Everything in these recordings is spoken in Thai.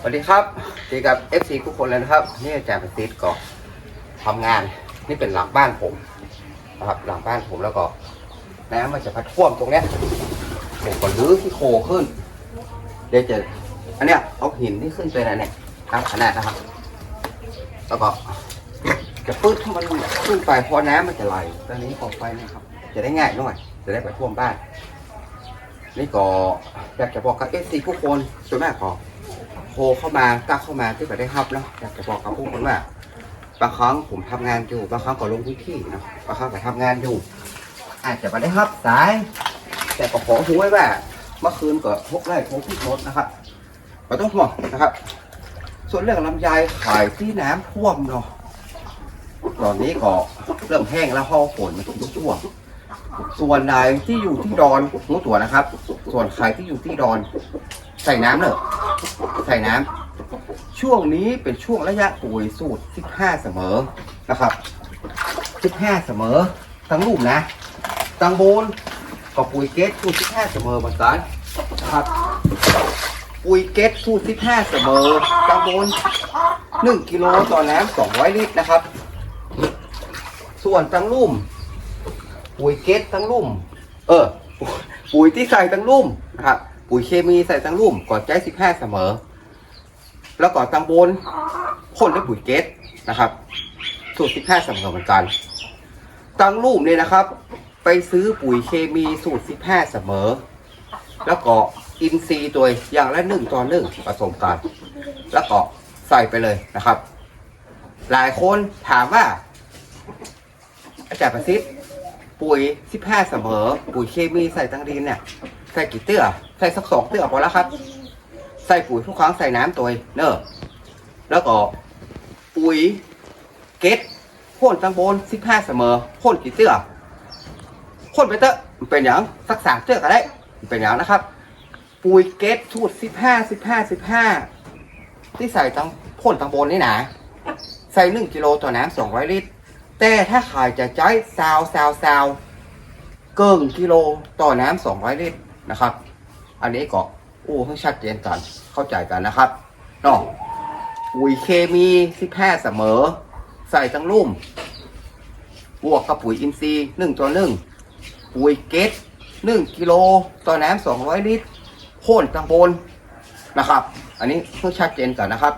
สวัสดีครับดีกับ FC ทุกคนเลยนะครับ นี่อาจารย์ประสิทธิ์ก็ทำงาน นี่เป็นหลังบ้านผมนะครับหลังบ้านผมแล้วก็น้ำมันจะพัดท่วมตรงเนี้ยผมก็ลื้อที่โคขึ้น เดี๋ยวจะอันเนี้ยเอาหินที่ขึ้นไปนะเนี่ยตามขนาดนะครับ แล้วก็จะปื้ดให้มันขึ้นไปเพราะน้ำมันจะไหลตอนนี้ออกไปนะครับ จะได้ง่ายหน่อยจะได้ไปท่วมบ้าน นี่ก็อยากจะบอกกับ FC ทุกคนส่วนมากก็ รเข้ามาตักเข้ามาที่ประได้รับเนาะอยากจะบอกกับพวกคนว่าบางครั้งผมทำงานอยู่บางครั้งก็ลงพื้นที่เนาะบางครั้งก็ทำงานอยู่ อาจจะไม่ได้รับสาย แต่ก็ขอหูไว้ว่าเมื่อคืนก็พกไล่พกที่รถนะครับไม่ต้องห่วงนะครับ ส่วนเรื่องลำไยขายที่น้ำท่วมเนาะตอนนี้ก็เริ่มแห้งแล้วเพราะว่าฝนมันกทุกช่วงส่วนใดที่อยู่ที่ดอนหูตัวนะครับ ส่วนใครที่อยู่ที่ดอน ใส่น้ำเนอะ ใส่น้ำช่วงนี้เป็นช่วงระยะปุ๋ยสูตร15เสมอนะครับ15เสมอทั้งรูปนะตังโบนกับปุ๋ยเกตสูตร15เสมอเหมือนกันนะครับปุ๋ยเกตสูตร15เสมอตังโบน1กิโลต่อน้ำ200ลิตรนะครับ ส่วนตังลุ่มปุ๋ยเกตทั้งลุ่ม เออ ปุ๋ยที่ใส่ทั้งลุ่มนะครับ ปุ๋ยเคมีใส่ทั้งลุ่มก่อนใจสิบห้าเสมอ แล้วก่อนตังบนพ่นด้วยปุ๋ยเกตนะครับสูตรสิบห้าเสมอเหมือนกันตังลุ่มเนี่ยนะครับ ไปซื้อปุ๋ยเคมีสูตรสิบห้าเสมอ แล้วก็อินทรีตัวอย่างละหนึ่งต่อหนึ่งผสมกัน แล้วก็ใส่ไปเลยนะครับ หลายคนถามว่า อาจารย์ประสิทธิ์ปุ๋ย15เสมอ ปุ๋ยเคมีใส่ตังดินเนี่ย ใส่กี่เตื้อใส่สักสองเตื้อพอแล้วครับ ใส่ปุ๋ยทุกครั้งใส่น้ำตัวเนอะแล้วก็ปุ๋ยเกตพ่นตังบน15เสมอพ่นกี่เตื้อพ่นไปเตอะเป็นอย่างสักสามเตื้อก็ได้เป็นอย่างนะครับ ปุ๋ยเกตสูตร15 15 15ที่ใส่ตังพ่นตังบนนี่นะใส่1กิโลต่อน้ำ200ลิตร แต่ถ้าขายจะใช้ซาวซาวซาวเกิงกิโลต่อน้ำสองร้อยลิตรนะครับ อันนี้ก็ อู้ให้ชัดเจนกันเข้าใจกันนะครับเนาะปุ๋ยเคมีที่แพร่เสมอ ใส่ทั้งลุ่มบวกกับปุ๋ยอินทรีย์หนึ่งต่อหนึ่งปุ๋ยเกตหนึ่งกิโลต่อน้ำสองร้อยลิตรโค่นตังบนนะครับ อันนี้เพื่อชัดเจนกันนะครับ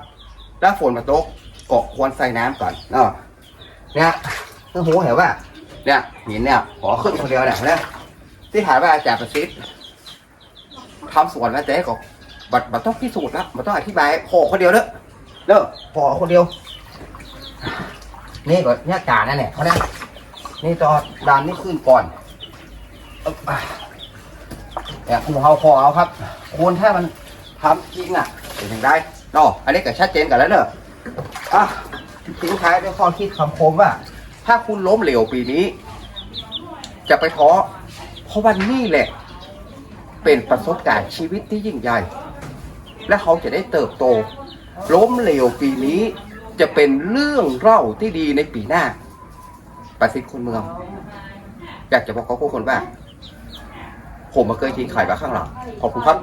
ถ้าฝนมาตกก็ควรใส่น้ำก่อนเนาะเนี่ยเพิ่งหูเห็นว่าเนี่ยหินเนี่ยขอขึ้นคนเดียวเนี่ยนะที่ถายว่าอาจารย์ประสิทธิ์ ทำสวนมาแต่ก็บัดบัดต้องพิสูจน์ละบัดต้องอธิบายพอคนเดียวเด้อเด้อพอคนเดียว นี่ก็เนี่ยการนั่นแหละเขาเนี่ยนี่ตอนดานนี่ขึ้นก่อนเนี่ยคุณเอาพอเอาครับคุณถ้ามันทำจริงอะเป็นยังไงเนาะอันนี้ก็ชัดเจนกันแล้วเนอะอะทิ้งท้ายด้วยข้อคิดคำคมว่า ถ้าคุณล้มเหลวปีนี้ จะไปท้อเพราะวันนี้แหละ เป็นประสบการณ์ชีวิตที่ยิ่งใหญ่ และเขาจะได้เติบโต ล้มเหลวปีนี้จะเป็นเรื่องเล่าที่ดีในปีหน้า ประสิทธิ์คนเมือง อยากจะบอกเขาคนว่า ผมมาเคยทิ้งไข่มาข้างหลังขอบคุณครับ